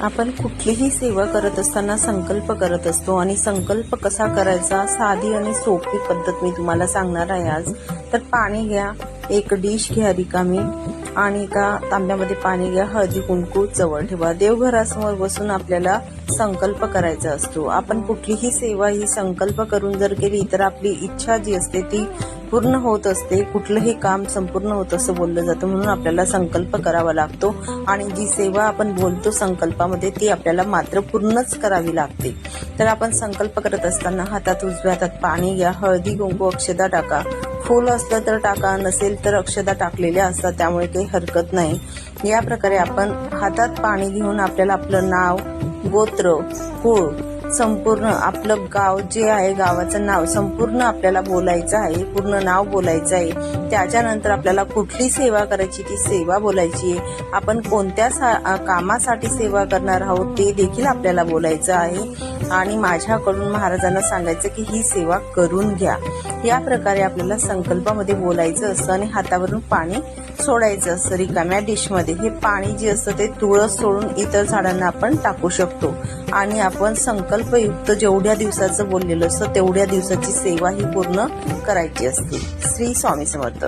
आपण कुठलीही सेवा करत असताना संकल्प करत असतो आणि संकल्प कसा करायचा साधी आणि सोपी पद्धत मी तुम्हाला सांगणार आहे आज. तर पाणी घ्या एक डिश घ्या रिकामी. आणि एका तांब्यामध्ये पाणी घ्या हळदी कुंकू जवळ ठेवा. देवघरासमोर बसून आपल्याला संकल्प करायचा असतो. आपण कुठलीही सेवा ही संकल्प करून जर केली तर आपली इच्छा जी असते ती पूर्ण होत असते. कुठलंही काम संपूर्ण होत असं बोललं जातं म्हणून आपल्याला संकल्प करावा लागतो. आणि जी सेवा आपण बोलतो संकल्पामध्ये ती आपल्याला मात्र पूर्णच करावी लागते. तर आपण संकल्प करत असताना हातात उजव्या हातात पाणी घ्या हळदी कुंकू अक्षदा टाका. फूल असलं तर टाका नसेल तर अक्षदा टाकलेल्या असतात त्यामुळे काही हरकत नाही. या प्रकारे आपण हातात पाणी घेऊन आपल्याला आपलं नाव गोत्र कुळ. संपूर्ण आपलं गाव जे आहे गावाचं नाव संपूर्ण आपल्याला बोलायचं आहे पूर्ण नाव बोलायचं आहे. त्याच्यानंतर आपल्याला कुठली सेवा करायची ती सेवा बोलायची आहे. आपण कोणत्या सा- कामासाठी सेवा करणार आहोत ते देखील आपल्याला बोलायचं आहे. आणि माझ्याकडून महाराजांना सांगायचं की ही सेवा करून घ्या. या प्रकारे आपल्याला संकल्पामध्ये बोलायचं असतं आणि हातावरून पाणी सोडायचं असतं रिकाम्या डिशमध्ये. हे पाणी जे असतं ते तुळस सोडून इतर झाडांना आपण टाकू शकतो. आणि आपण संकल्पयुक्त जेवढ्या दिवसाचं बोललेलं असतं तेवढ्या दिवसाची सेवा ही पूर्ण करायची असते. श्री स्वामी समर्थ.